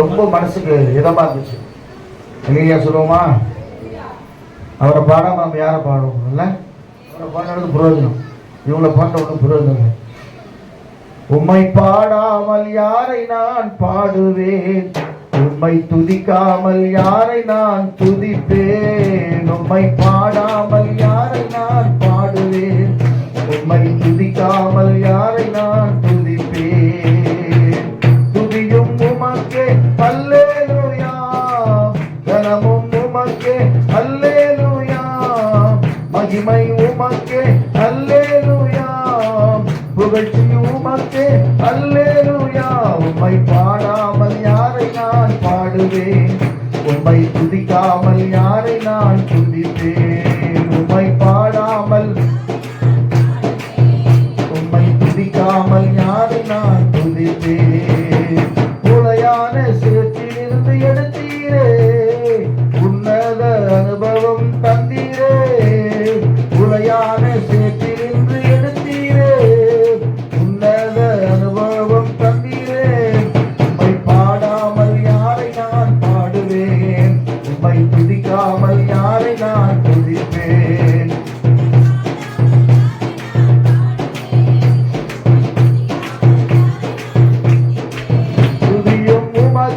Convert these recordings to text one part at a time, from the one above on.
ரொம்ப மனசுக்கு இதமா இருந்துச்சு. இல்லையா சொல்லுவோமா? அவரை பாடாம நம்ம யாரை பாடுவோம் இல்லை? அவரை பாடுறது புரோஜனம். இவங்களை பாட்ட ஒன்றும் புரோஜனம். இல்லை உம்மை பாடாமல் யாரை நான் பாடுவேன்? உம்மை துதிக்காமல் யாரை நான் துதிப்பேன்? உம்மை பாடாமல் யாரை நான் பாடுவேன்? உம்மை துதிக்காமல் யாரை நான் துதி உமக்கே அல்லேலூயா. மகிமை உமக்கே அல்லேலூயா. புகழ்ச்சி உமக்கே அல்லேலூயா. உம்மை பாடாமல் யாரை நான் பாடுவேன்? உம்மை துதிக்காமல் யாரை நான் துதிப்பேன்? உம்மை பாட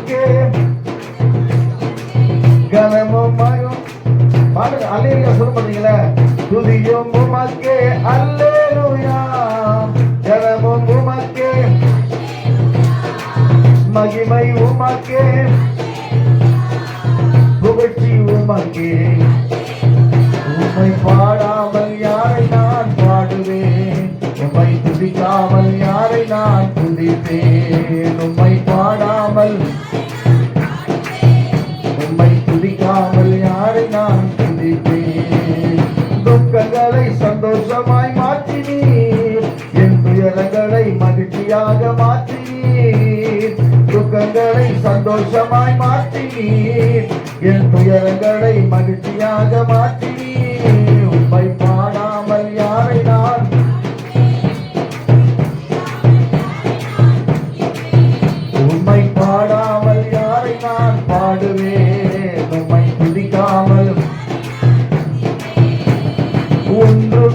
துதியும் கனமும் பாடுங்க அல்லேலூயா சொல்ல மாட்டீங்களே? துதியும் உமக்கே அல்லேலூயா. கனமும் உமக்கே மகிமை உமக்கே. புகழ்ச்சி உமக்கே. உம்மை பாடாமல் யாரை நான் பாடுவேன்? உம்மை துதிக்காமல் யாரை நான் துதிப்பேன்? உம்மை பாடாமல் மகிழ்ச்சியாக மாற்றினீர் துக்கங்களை சந்தோஷமாய் மாற்றினீர். என் துயரங்களை மகிழ்ச்சியாக மாற்றினீர். உம்மை பாடாமல் யாரை நான் உம்மை பாடாமல் யாரை நான் பாடுவேன்? உம்மை துதிக்காமல் ஒன்று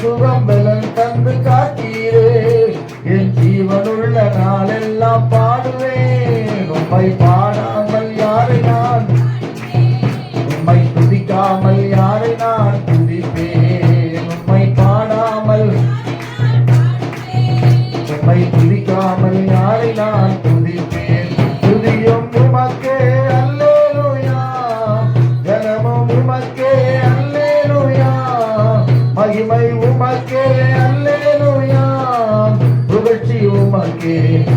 சுகம் பலன் தந்து காத்தீரே. என் ஜீவனுள்ள நாளெல்லாம் பா உமக்கே அல்லேலூயா. மகிமை உமக்கே அல்லேலூயா. புகழ்ச்சி உமக்கே.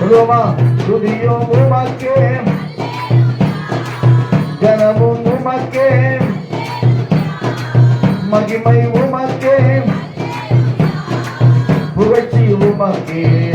சொல்லுவோமா? துதியும் உமக்கே. கனமும் உமக்கே. மகிமை உமக்கே. புகழ்ச்சி உமக்கே.